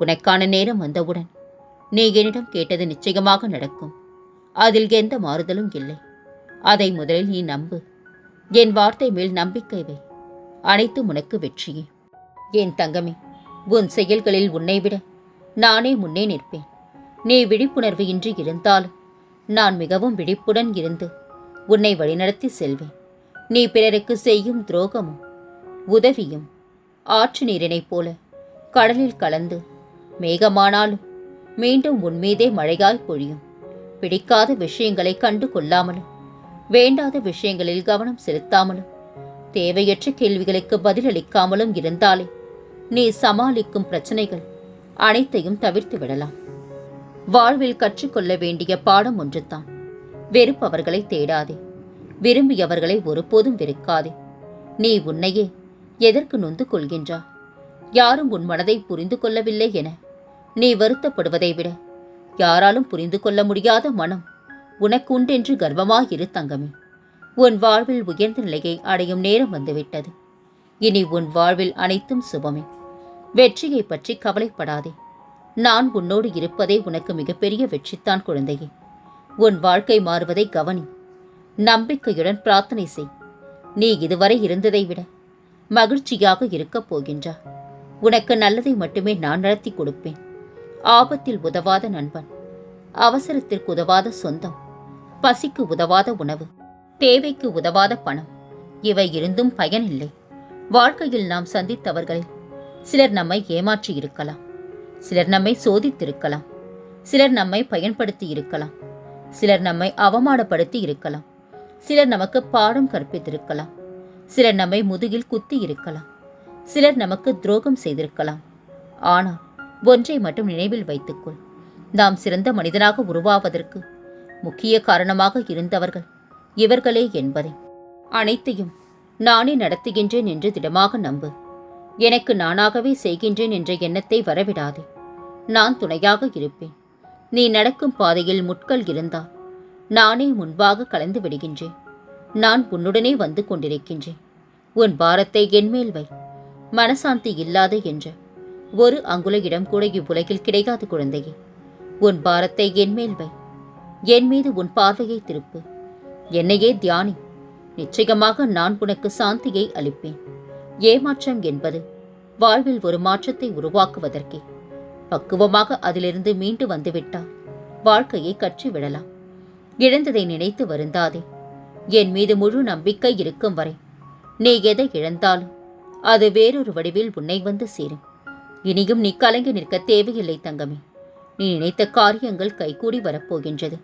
உனக்கான நேரம் வந்தவுடன் நீ என்னிடம் கேட்டது நிச்சயமாக நடக்கும். அதில் எந்த மாறுதலும் இல்லை. அதை முதலில் நீ நம்பு. என் வார்த்தை மேல் நம்பிக்கை வை. அனைத்தும் உனக்கு வெற்றியே. என் தங்கமே உன் செயல்களில் உன்னை விட நானே முன்னே நிற்பேன். நீ விழிப்புணர்வு இன்றி இருந்தாலும் நான் மிகவும் விழிப்புடன் இருந்து உன்னை வழிநடத்தி செல்வேன். நீ பிறருக்கு செய்யும் துரோகமும் உதவியும் ஆற்று நீரினைப் போல கடலில் கலந்து மேகமானாலும் மீண்டும் உன்மீதே மழையாய் பொழியும். பிடிக்காத விஷயங்களை கண்டு கொள்ளாமலும் வேண்டாத விஷயங்களில் கவனம் செலுத்தாமலும் தேவையற்ற கேள்விகளுக்கு பதிலளிக்காமலும் இருந்தாலே நீ சமாளிக்கும் பிரச்சனைகள் அனைத்தையும் தவிர்த்து விடலாம். வாழ்வில் கற்றுக்கொள்ள வேண்டிய பாடம் ஒன்றுதான். வெறுப்பவர்களை தேடாதே. விரும்பியவர்களை ஒருபோதும் வெறுக்காதே. நீ உன்னையே எதற்கு நொந்து கொள்கின்றா யாரும் உன் மனதை புரிந்து கொள்ளவில்லை என நீ வருத்தப்படுவதை விட யாராலும் புரிந்து கொள்ள முடியாத மனம் உனக்கு உண்டென்று கர்வமாயிரு தங்கமே. உன் வாழ்வில் உயர்ந்த நிலையை அடையும் நேரம் வந்துவிட்டது. இனி உன் வாழ்வில் அனைத்தும் சுபமே. வெற்றியை பற்றி கவலைப்படாதே. நான் உன்னோடு இருப்பதே உனக்கு மிகப்பெரிய வெற்றித்தான் குழந்தையே. உன் வாழ்க்கை மாறுவதை கவனி. நம்பிக்கையுடன் பிரார்த்தனை செய். நீ இதுவரை இருந்ததை விட மகிழ்ச்சியாக இருக்கப் போகின்றா. உனக்கு நல்லதை மட்டுமே நான் நடத்தி கொடுப்பேன். ஆபத்தில் உதவாத நண்பன் அவசரத்திற்கு உதவாத சொந்தம் பசிக்கு உதவாத உணவு தேவைக்கு உதவாத பணம் இவை இருந்தும் பயனில்லை. வாழ்க்கையில் நாம் சந்தித்தவர்களில் சிலர் நம்மை ஏமாற்றி இருக்கலாம் சிலர் நம்மை சோதித்திருக்கலாம் சிலர் நம்மை பயன்படுத்தி இருக்கலாம் சிலர் நம்மை அவமானப்படுத்தி இருக்கலாம் சிலர் நமக்கு பாடம் கற்பித்திருக்கலாம் சிலர் நம்மை முதுகில் குத்தி இருக்கலாம் சிலர் நமக்கு துரோகம் செய்திருக்கலாம். ஆனால் ஒன்றை மட்டும் நினைவில் வைத்துக்கொள். நாம் சிறந்த மனிதனாக உருவாவதற்கு முக்கிய காரணமாக இருந்தவர்கள் இவர்களே என்பதை. அனைத்தையும் நானே நடத்துகின்றேன் என்று திடமாக நம்பு. எனக்கு நானாகவே செய்கின்றேன் என்ற எண்ணத்தை வரவிடாதே. நான் துணையாக இருப்பேன். நீ நடக்கும் பாதையில் முட்கள் இருந்தால் நானே முன்பாக கலந்து விடுகின்றேன். நான் உன்னுடனே வந்து கொண்டிருக்கின்றேன். உன் பாரத்தை என்மேல் வை. மனசாந்தி இல்லாத என்ற ஒரு அங்குல இடம் கூட இவ்வுலகில் கிடைக்காது குழந்தையே. உன் பாரத்தை என்மேல் வை. என் மீது உன் பார்வையை திருப்பு. என்னையே தியானி. நிச்சயமாக நான் உனக்கு சாந்தியை அளிப்பேன். ஏமாற்றம் என்பது வாழ்வில் ஒரு மாற்றத்தை உருவாக்குவதற்கே. பக்குவமாக அதிலிருந்து மீண்டு வந்துவிட்டால் வாழ்க்கையை கற்றுவிடலாம். இழந்ததை நினைத்து வருந்தாதே. என் மீது முழு நம்பிக்கை இருக்கும் வரை நீ எதை இழந்தாலும் அது வேறொரு வடிவில் உன்னை வந்து சேரும். இனியும் நீ கலங்கி நிற்க தேவையில்லை தங்கமே. நீ நினைத்த காரியங்கள் கைகூடி வரப்போகின்றது.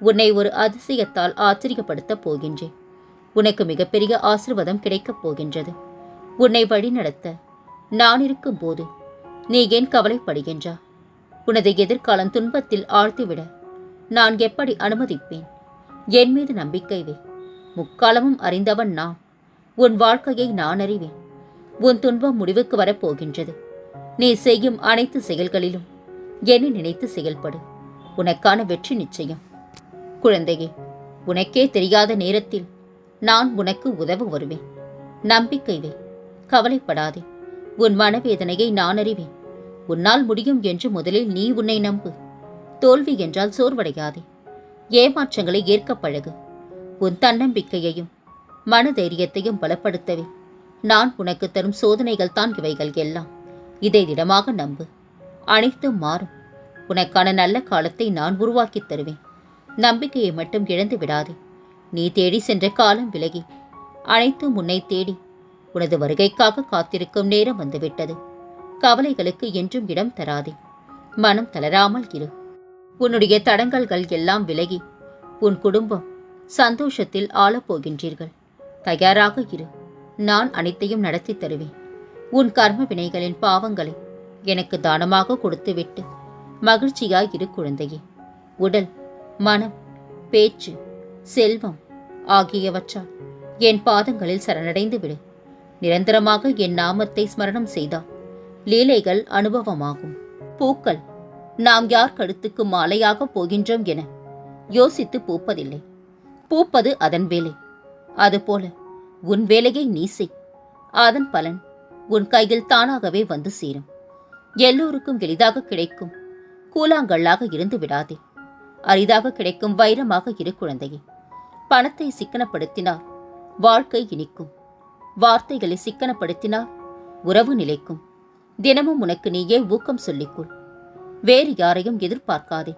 உன்னை ஒரு அதிசயத்தால் ஆச்சரியப்படுத்தப் போகின்றேன். உனக்கு மிகப்பெரிய ஆசிர்வாதம் கிடைக்கப் போகின்றது. உன்னை வழிநடத்த நான் இருக்கும்போது நீ ஏன் கவலைப்படுகின்றா? உனது எதிர்காலம் துன்பத்தில் ஆழ்த்திவிட நான் எப்படி அனுமதிப்பேன்? என் மீது நம்பிக்கை வே. முக்காலமும் அறிந்தவன் நான் உன் வாழ்க்கையை நான் அறிவேன். உன் துன்பம் முடிவுக்கு வரப்போகின்றது. நீ செய்யும் அனைத்து செயல்களிலும் என்னை நினைத்து செயல்படு. உனக்கான வெற்றி நிச்சயம். குழந்தையே உனக்கே தெரியாத நேரத்தில் நான் உனக்கு உதவ வருவேன். நம்பிக்கை வை. கவலைப்படாதே. உன் மனவேதனையை நான் அறிவேன். உன்னால் முடியும் என்று முதலில் நீ உன்னை நம்பு. தோல்வி என்றால் சோர்வடையாதே. ஏமாற்றங்களை ஏற்க பழகு. உன் தன்னம்பிக்கையையும் மனதைரியத்தையும் பலப்படுத்தவே. நான் உனக்கு தரும் சோதனைகள் தான் இவைகள் எல்லாம். இதை திடமாக நம்பு. அனைத்தும் மாறும். உனக்கான நல்ல காலத்தை நான் உருவாக்கித் தருவேன். நம்பிக்கையை மட்டும் இழந்து விடாதே. நீ தேடி சென்ற காலம் விலகி. அனைத்தும் உன்னை தேடி. உனது வருகைக்காக காத்திருக்கும் நேரம் வந்துவிட்டது. கவலைகளுக்கு என்றும் இடம் தராதே. மனம் தளராமல் இரு. உன்னுடைய தடங்கல்கள் எல்லாம் விலகி. உன் குடும்பம் சந்தோஷத்தில் ஆளப்போகின்றீர்கள். தயாராக இரு. நான் அனைத்தையும் நடத்தி தருவேன். உன் கர்ம வினைகளின் பாவங்களை எனக்கு தானமாக கொடுத்துவிட்டு மகிழ்ச்சியாய் இரு குழந்தையே. உடல் மனம் பேச்சு செல்வம் ஆகியவற்றால் என் பாதங்களில் சரணடைந்து விடு நிரந்தரமாக என் நாமத்தை ஸ்மரணம் செய்தால் லீலைகள் அனுபவமாகும். பூக்கள் நாம் யார் கழுத்துக்கு மாலையாக போகின்றோம் என யோசித்து பூப்பதில்லை. பூப்பது அதன் வேலை. அதுபோல உன் வேலையை நீ செய். அதன் பலன் உன் கையில் தானாகவே வந்து சேரும். எல்லோருக்கும் எளிதாக கிடைக்கும். கூலாங்கல்லாக இருந்து விடாதே. அரிதாக கிடைக்கும் வைரமாக இரு குழந்தையே. பணத்தை சிக்கனப்படுத்தினால் வாழ்க்கை இனிக்கும். வார்த்தைகளை சிக்கனப்படுத்தினால் உறவு நிலைக்கும். தினமும் உனக்கு நீயே ஊக்கம் சொல்லிக்கொள். வேறு யாரையும் எதிர்பார்க்காதே.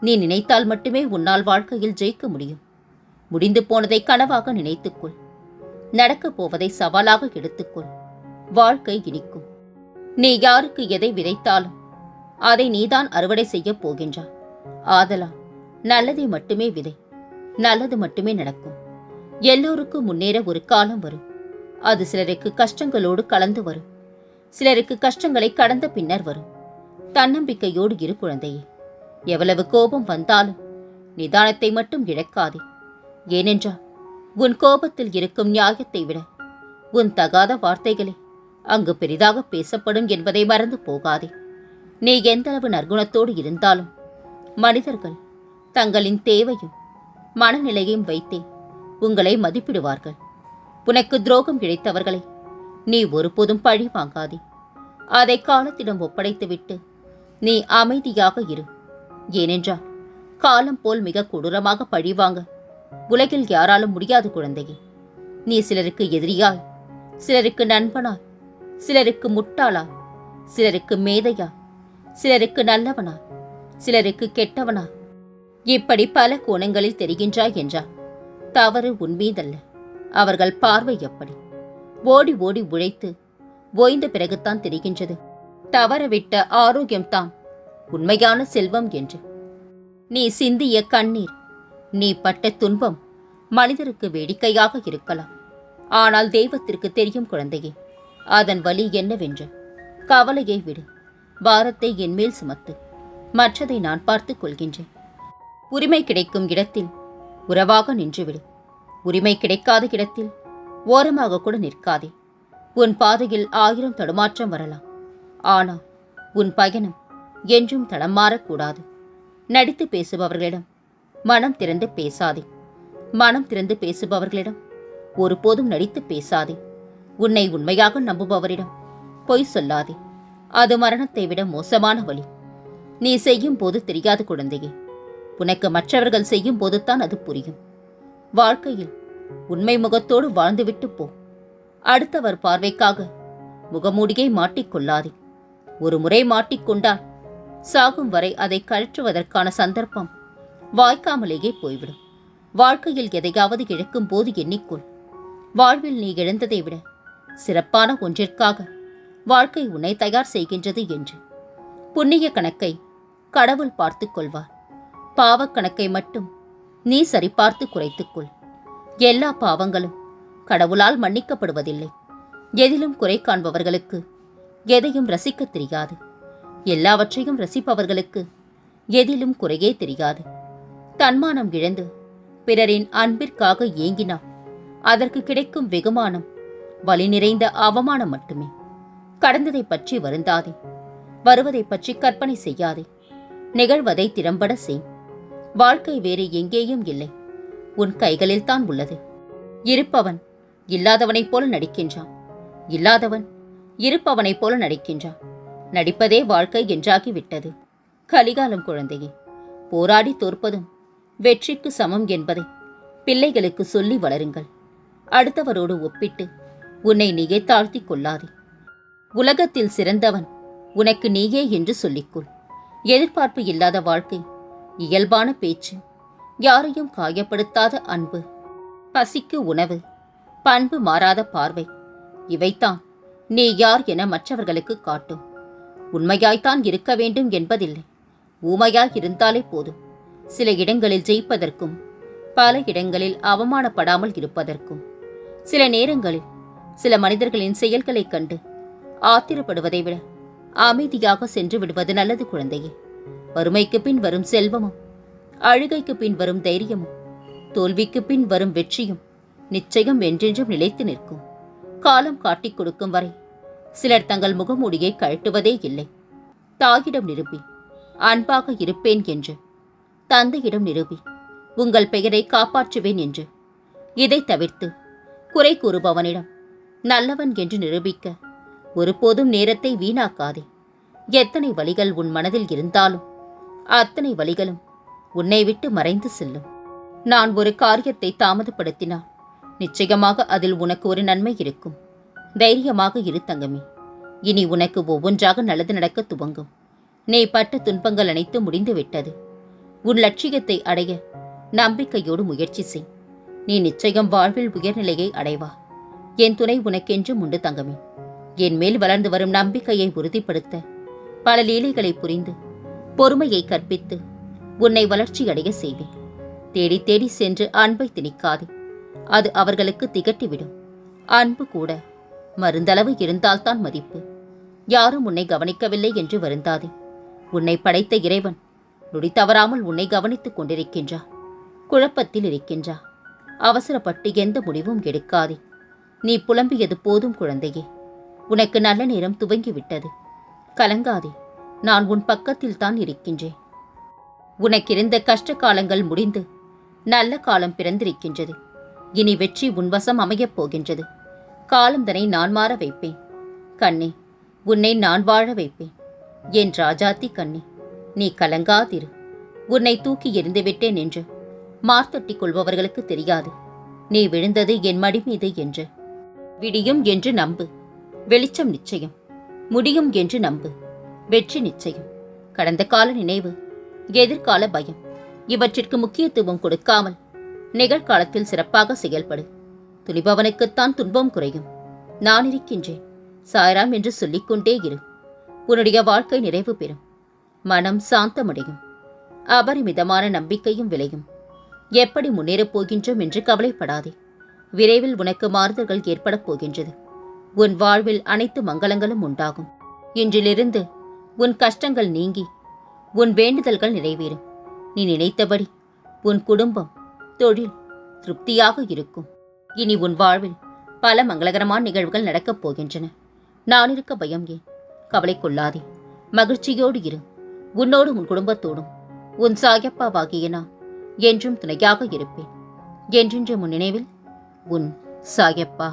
நீ நினைத்தால் மட்டுமே உன்னால் வாழ்க்கையில் ஜெயிக்க முடியும். முடிந்து போனதை கனவாக நினைத்துக்கொள். நடக்கப் போவதை சவாலாக எடுத்துக்கொள். வாழ்க்கை இனிக்கும். நீ யாருக்கு எதை விதைத்தாலும் அதை நீதான் அறுவடை செய்ய போகின்றாய். ஆதலா நல்லதை மட்டுமே விதை. நல்லது மட்டுமே நடக்கும். எல்லோருக்கும் முன்னேற ஒரு காலம் வரும். அது சிலருக்கு கஷ்டங்களோடு கலந்து வரும். சிலருக்கு கஷ்டங்களை கடந்த பின்னர் வரும். தன்னம்பிக்கையோடு இரு குழந்தையே. எவ்வளவு கோபம் வந்தாலும் நிதானத்தை மட்டும் இழக்காதே. ஏனென்றால் உன் கோபத்தில் இருக்கும் நியாயத்தை விட உன் தகாத வார்த்தைகளே அங்கு பெரிதாக பேசப்படும் என்பதை மறந்து போகாதே. நீ எந்தளவு நற்குணத்தோடு இருந்தாலும் மனிதர்கள் தங்களின் தேவையும் மனநிலையையும் வைத்தே உங்களை மதிப்பிடுவார்கள். உனக்கு துரோகம் இழைத்தவர்களை நீ ஒருபோதும் பழி வாங்காதே. அதை காலத்திடம் ஒப்படைத்துவிட்டு நீ அமைதியாக இரு. ஏனென்றால் காலம் போல் மிக கொடூரமாக பழிவாங்க உலகில் யாராலும் முடியாது குழந்தையே. நீ சிலருக்கு எதிரியாய் சிலருக்கு நண்பனாய் சிலருக்கு முட்டாளா? சிலருக்கு மேதையா? சிலருக்கு நல்லவனா? சிலருக்கு கெட்டவனா? இப்படி பல கோணங்களில் தெரிகின்றாய் என்றார் தவறு உன்மீதல்ல அவர்கள் பார்வை எப்படி? ஓடி ஓடி உழைத்து ஓய்ந்த பிறகுதான் தெரிகின்றது. தவறவிட்ட ஆரோக்கியம்தான் உண்மையான செல்வம் என்று. நீ சிந்திய கண்ணீர் நீ பட்ட துன்பம் மனிதருக்கு வேடிக்கையாக இருக்கலாம். ஆனால் தெய்வத்திற்கு தெரியும் குழந்தையே அதன் வலி என்னவென்று? கவலையை விடு. பாரத்தை என்மேல் சுமத்து. மற்றதை நான் பார்த்துக் கொள்கின்றேன். உரிமை கிடைக்கும் இடத்தில் உறவாக நின்றுவிடு. உரிமை கிடைக்காத இடத்தில் ஓரமாக கூட நிற்காதே. உன் பாதையில் ஆயிரம் தடுமாற்றம் வரலாம். ஆனால் உன் பயணம் என்றும் தடம் மாறக்கூடாது. நடித்து பேசுபவர்களிடம் மனம் திறந்து பேசாதே. மனம் திறந்து பேசுபவர்களிடம் ஒருபோதும் நடித்து பேசாதே. உன்னை உண்மையாக நம்புபவரிடம் பொய் சொல்லாதே. அது மரணத்தை விட மோசமான வழி. நீ செய்யும் போது தெரியாது குழந்தையே. உனக்கு மற்றவர்கள் செய்யும் போதுதான் அது புரியும். வாழ்க்கையில் உண்மை முகத்தோடு வாழ்ந்துவிட்டு போ. அடுத்தவர் பார்வைக்காக முகமூடியை மாட்டிக்கொள்ளாதே ஒரு முறை மாட்டிக்கொண்டால் சாகும் வரை அதை கழற்றுவதற்கான சந்தர்ப்பம் வாய்க்காமலேயே போய்விடும். வாழ்க்கையில் எதையாவது இழக்கும் போது எண்ணிக்கொள். வாழ்வில் நீ இழந்ததை விட சிறப்பான ஒன்றிற்காக வாழ்க்கை உன்னை தயார் செய்கின்றது என்று. புண்ணிய கணக்கை கடவுள் பார்த்து கொள்வார். பாவக் கணக்கை மட்டும் நீ சரிபார்த்து குறைத்துக்கொள் எல்லா பாவங்களும் கடவுளால் மன்னிக்கப்படுவதில்லை. எதிலும் குறை காண்பவர்களுக்கு எதையும் ரசிக்கத் தெரியாது. எல்லாவற்றையும் ரசிப்பவர்களுக்கு எதிலும் குறையே தெரியாது. தன்மானம் இழந்து பிறரின் அன்பிற்காக ஏங்கினார் அதற்கு கிடைக்கும் வெகுமானம் வலி நிறைந்த அவமானம் மட்டுமே. கடந்ததை பற்றி வருந்தாதே. வருவதை பற்றி கற்பனை செய்யாதே. நிகழ்வதை திறம்பட செய். வாழ்க்கை வேறு எங்கேயும் இல்லை. உன் கைகளில் தான் உள்ளது. இருப்பவன் இல்லாதவனைப் போல நடிக்கின்றான். இல்லாதவன் இருப்பவனைப் போல நடிக்கின்றான். நடிப்பதே வாழ்க்கை என்றாகிவிட்டது. கலிகாலம் குழந்தையே போராடி தோற்பதும் வெற்றிக்கு சமம் என்பதை பிள்ளைகளுக்கு சொல்லி வளருங்கள். அடுத்தவரோடு ஒப்பிட்டு உன்னை நீயே தாழ்த்திக் கொள்ளாதே. உலகத்தில் சிறந்தவன் உனக்கு நீயே என்று சொல்லிக்கொள். எதிர்பார்ப்பு இல்லாத வாழ்க்கை இயல்பான பேச்சு யாரையும் காயப்படுத்தாத அன்பு பசிக்கு உணவு பண்பு மாறாத பார்வை இவைத்தான் நீ யார் என மற்றவர்களுக்கு காட்டும். உண்மையாய்த்தான் இருக்க வேண்டும் என்பதில்லை. ஊமையாய் இருந்தாலே போதும். சில இடங்களில் ஜெயிப்பதற்கும் பல இடங்களில் அவமானப்படாமல் இருப்பதற்கும் சில நேரங்களில் சில மனிதர்களின் செயல்களைக் கண்டு ஆத்திரப்படுவதை விட அமைதியாக சென்று விடுவது நல்லது குழந்தையே. வறுமைக்கு பின் வரும் செல்வமும் அழுகைக்கு பின் வரும் தைரியமும் தோல்விக்கு பின் வரும் வெற்றியும் நிச்சயம் என்றென்றும் நிலைத்து நிற்கும். காலம் காட்டிக் கொடுக்கும் வரை சிலர் தங்கள் முகமூடியை கழட்டுவதே இல்லை. தாயிடம் நிரூபி அன்பாக இருப்பேன் என்று தந்தையிடம் நிரூபி உங்கள் பெயரை காப்பாற்றுவேன் என்று இதை தவிர்த்து குறை கூறுபவனிடம் நல்லவன் என்று நிரூபிக்க. ஒருபோதும் நேரத்தை வீணாக்காதே. எத்தனை வழிகள் உன் மனதில் இருந்தாலும் அத்தனை வழிகளும் உன்னை விட்டு மறைந்து செல்லும். நான் ஒரு காரியத்தை தாமதப்படுத்தினால் நிச்சயமாக அதில் உனக்கு ஒரு நன்மை இருக்கும். தைரியமாக இரு தங்கமே. இனி உனக்கு ஒவ்வொன்றாக நல்லது நடக்க துவங்கும். நீ பட்ட துன்பங்கள் அனைத்தும் முடிந்துவிட்டது. உன் லட்சியத்தை அடைய நம்பிக்கையோடு முயற்சி செய். நீ நிச்சயம் வாழ்வில் உயர்நிலையை அடைவா. என் துணை உனக்கென்றும் உண்டு தங்கமே. என் மேல் வளர்ந்து வரும் நம்பிக்கையை உறுதிப்படுத்த பல லீலைகளை புரிந்து பொறுமையை கற்பித்து உன்னை வளர்ச்சியடைய செய்வேன். தேடி தேடி சென்று அன்பை திணிக்காதே. அது அவர்களுக்கு திகட்டிவிடும். அன்பு கூட மருந்தளவு இருந்தால்தான் மதிப்பு. யாரும் உன்னை கவனிக்கவில்லை என்று வருந்தாதே. உன்னை படைத்த இறைவன் நொடி தவறாமல் உன்னை கவனித்துக் கொண்டிருக்கின்றா. குழப்பத்தில் இருக்கின்றா. அவசரப்பட்டு எந்த முடிவும் எடுக்காதே. நீ புலம்பியது போதும் குழந்தையே. உனக்கு நல்ல நேரம் துவங்கிவிட்டது. கலங்காதே நான் உன் பக்கத்தில் தான் இருக்கின்றேன். உனக்கிருந்த கஷ்ட காலங்கள் முடிந்து நல்ல காலம் பிறந்திருக்கின்றது. இனி வெற்றி உன்வசம் அமையப் போகின்றது. காலந்தனை நான் மாற வைப்பேன். கண்ணே உன்னை நான் வாழ வைப்பேன். என் ராஜாத்தி கண்ணே நீ கலங்காதிரு. உன்னை தூக்கி எறிந்துவிட்டேன் என்று மார்த்தட்டி கொள்பவர்களுக்கு தெரியாது. நீ விழுந்தது என் மடி மீது என்று. விடியும் என்று நம்பு. வெளிச்சம் நிச்சயம். முடியும் என்று நம்பு. வெற்றி நிச்சயம். கடந்த கால நினைவு. எதிர்கால பயம். இவற்றிற்கு முக்கியத்துவம் கொடுக்காமல் நிகழ்காலத்தில் சிறப்பாக செயல்படு. துணிபவனுக்குத்தான் துன்பம் குறையும். நான் இருக்கின்றேன். சாய்ராம் என்று சொல்லிக்கொண்டே இரு. உன்னுடைய வாழ்க்கை நிறைவு பெறும். மனம் சாந்தமடையும். அபரிமிதமான நம்பிக்கையும் விளையும். எப்படி முன்னேறப் போகின்றோம் என்று கவலைப்படாதே. விரைவில் உனக்கு மாறுதல்கள் ஏற்படப் போகின்றது. உன் வாழ்வில் அனைத்து மங்களங்களும் உண்டாகும். இன்றிலிருந்து உன் கஷ்டங்கள் நீங்கி உன் வேண்டுதல்கள் நிறைவேறும். நீ நினைத்தபடி உன் குடும்பம் தொழில் திருப்தியாக இருக்கும். இனி உன் வாழ்வில் பல மங்களகரமான நிகழ்வுகள் நடக்கப் போகின்றன. நான் இருக்க பயம் ஏன்? கவலை கொள்ளாதே மகிழ்ச்சியோடு இரு. உன்னோடு உன் குடும்பத்தோடும். உன் சாயப்பாவாகிய நான் என்றும் துணையாக இருப்பேன். என்றென்று முன் நினைவில் உன் சாயப்பா